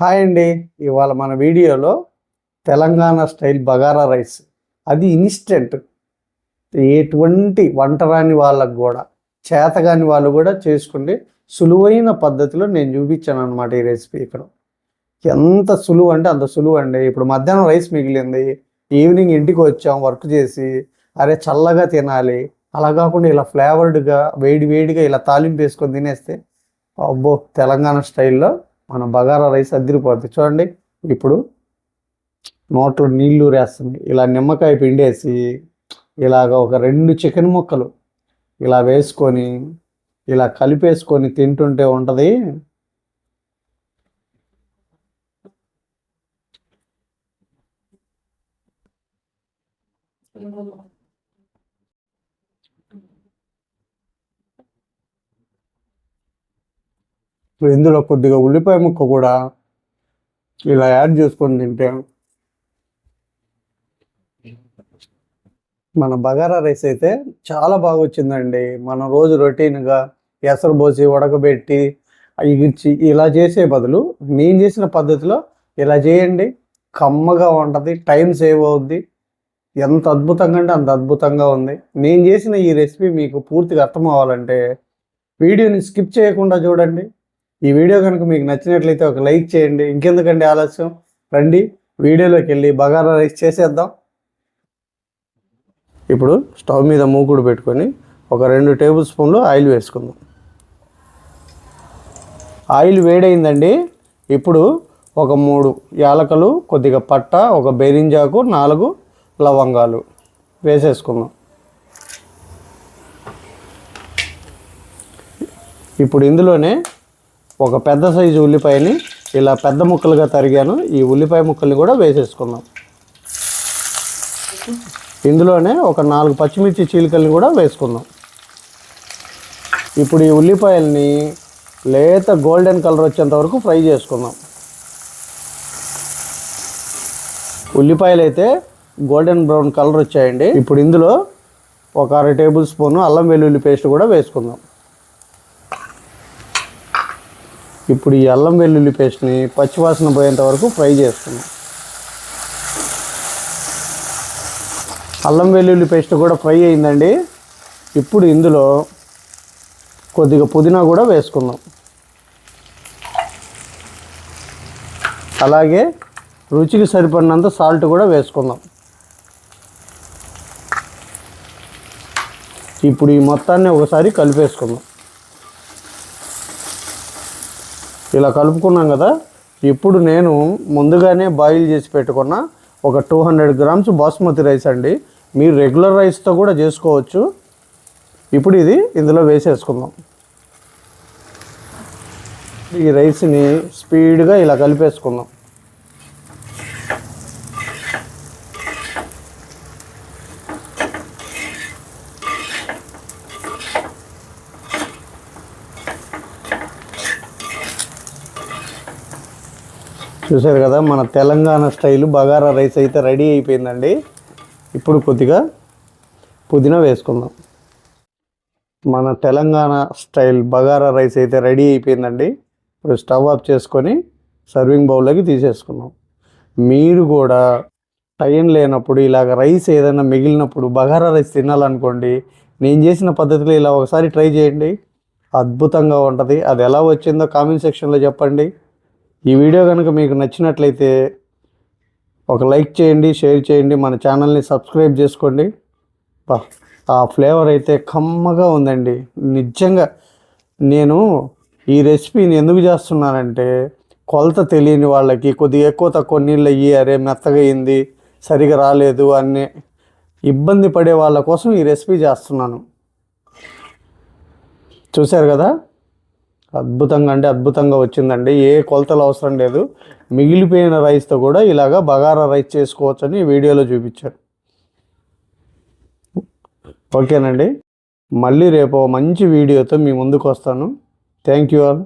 Hi అండి. ఇవాళ మన వీడియోలో తెలంగాణ స్టైల్ బగారా రైస్. అది ఇన్స్టెంట్. ఎటువంటి వంట రాని వాళ్ళకు కూడా చేతగాని వాళ్ళు కూడా చేసుకుంటే సులువైన పద్ధతిలో నేను చూపించాను అనమాట ఈ రెసిపీ ఇక్కడ. ఎంత సులువు అంటే అంత సులువు అండి. ఇప్పుడు మధ్యాహ్నం రైస్ మిగిలింది. ఈవినింగ్ ఇంటికి వచ్చాం వర్క్ చేసి అరే చల్లగా తినాలి. అలా కాకుండా ఇలా ఫ్లేవర్డ్గా వేడి వేడిగా ఇలా తాలింపు వేసుకొని తినేస్తే అబ్బో! తెలంగాణ స్టైల్లో మన బగారా రైస్ అదిరిపోద్ది చూడండి ఇప్పుడు నోట్లో నీళ్ళు రేస్తుంది ఇలా నిమ్మకాయ పిండేసి ఇలాగ ఒక రెండు చికెన్ ముక్కలు ఇలా వేసుకొని ఇలా కలిపేసుకొని తింటుంటే ఉంటుంది. ఇప్పుడు ఇందులో కొద్దిగా ఉల్లిపాయ ముక్క కూడా ఇలా యాడ్ చేసుకొని తింటే మన బగారా రైస్ అయితే చాలా బాగా వచ్చిందండి. మనం రోజు రొటీన్గా ఎసరు పోసి ఉడకబెట్టి ఇచ్చి ఇలా చేసే బదులు నేను చేసిన పద్ధతిలో ఇలా చేయండి. కమ్మగా ఉంటుంది టైం సేవ్ అవుద్ది. ఎంత అద్భుతంగా అంటే అంత అద్భుతంగా ఉంది. నేను చేసిన ఈ రెసిపీ మీకు పూర్తిగా అర్థం అవ్వాలంటే వీడియోని స్కిప్ చేయకుండా చూడండి. ఈ వీడియో కనుక మీకు నచ్చినట్లయితే ఒక లైక్ చేయండి. ఇంకెందుకండి ఆలస్యం? రండి వీడియోలోకి వెళ్ళి బగారా రైస్ చేసేద్దాం. ఇప్పుడు స్టవ్ మీద మూకుడు పెట్టుకొని ఒక రెండు టేబుల్ స్పూన్లు ఆయిల్ వేసుకుందాం. ఆయిల్ వేడైందండి. ఇప్పుడు ఒక మూడు యాలకలు కొద్దిగా పట్ట ఒక బెరింజాకు నాలుగు లవంగాలు వేసేసుకుందాం. ఇప్పుడు ఇందులోనే ఒక పెద్ద సైజు ఉల్లిపాయని ఇలా పెద్ద ముక్కలుగా తరిగాను. ఈ ఉల్లిపాయ ముక్కల్ని కూడా వేసేసుకుందాం. ఇందులోనే ఒక నాలుగు పచ్చిమిర్చి చీలికల్ని కూడా వేసుకుందాం. ఇప్పుడు ఈ ఉల్లిపాయల్ని లేత గోల్డెన్ కలర్ వచ్చేంత వరకు ఫ్రై చేసుకుందాం. ఉల్లిపాయలు అయితే గోల్డెన్ బ్రౌన్ కలర్ వచ్చాయండి. ఇప్పుడు ఇందులో ఒక అర టేబుల్ స్పూన్ అల్లం వెల్లుల్లి పేస్ట్ కూడా వేసుకుందాం. ఇప్పుడు ఈ అల్లం వెల్లుల్లి పేస్ట్ని పచ్చివాసన పోయేంత వరకు ఫ్రై చేస్తున్నాం అల్లం వెల్లుల్లి పేస్ట్ కూడా ఫ్రై అయిందండి. ఇప్పుడు ఇందులో కొద్దిగా పుదీనా కూడా వేసుకుందాం. అలాగే రుచికి సరిపడినంత సాల్ట్ కూడా వేసుకుందాం. ఇప్పుడు ఈ మొత్తాన్ని ఒకసారి కలిపేసుకుందాం. ఇలా కలుపుకున్నాం కదా ఇప్పుడు నేను ముందుగానే బాయిల్ చేసి పెట్టుకున్న ఒక two hundred grams basmati rice అండి. మీరు రెగ్యులర్ రైస్తో కూడా చేసుకోవచ్చు. ఇప్పుడు ఇది ఇందులో వేసేసుకుందాం. ఈ రైస్ని స్పీడ్గా ఇలా కలిపేసుకుందాం. చూసారు కదా మన తెలంగాణ స్టైల్ బగారా రైస్ అయితే రెడీ అయిపోయిందండి. ఇప్పుడు కొద్దిగా పుదీనా వేసుకుందాం. మన తెలంగాణ స్టైల్ బగారా రైస్ అయితే రెడీ అయిపోయిందండి. ఇప్పుడు స్టవ్ ఆఫ్ చేసుకొని సర్వింగ్ బౌల్లోకి తీసేసుకున్నాం మీరు కూడా టైం లేనప్పుడు ఇలాగ రైస్ ఏదైనా మిగిలినప్పుడు బగారా రైస్ తినాలనుకోండి నేను చేసిన పద్ధతిలో ఇలా ఒకసారి ట్రై చేయండి. అద్భుతంగా ఉంటుంది. అది ఎలా వచ్చిందో కామెంట్ సెక్షన్లో చెప్పండి. ఈ వీడియో కనుక మీకు నచ్చినట్లయితే ఒక లైక్ చేయండి షేర్ చేయండి మన ఛానల్ని సబ్స్క్రైబ్ చేసుకోండి. ఆ ఫ్లేవర్ అయితే కమ్మగా ఉందండి. నిజంగా నేను ఈ రెసిపీని ఎందుకు చేస్తున్నానంటే కొలత తెలియని వాళ్ళకి కొద్దిగా ఎక్కువ తక్కువ నీళ్ళు అయ్యి అరే మెత్తగా అయింది సరిగా రాలేదు అనే ఇబ్బంది పడే వాళ్ళ కోసం ఈ రెసిపీ చేస్తున్నాను. చూశారు కదా? అద్భుతంగా అంటే అద్భుతంగా వచ్చిందండి. ఏ కొలతలు అవసరం లేదు. మిగిలిపోయిన రైస్తో కూడా ఇలాగా బగారా రైస్ చేసుకోవచ్చని వీడియోలో చూపించారు. ఓకేనండి. మళ్ళీ రేపు మంచి వీడియోతో మీ ముందుకు వస్తాను. Thank you all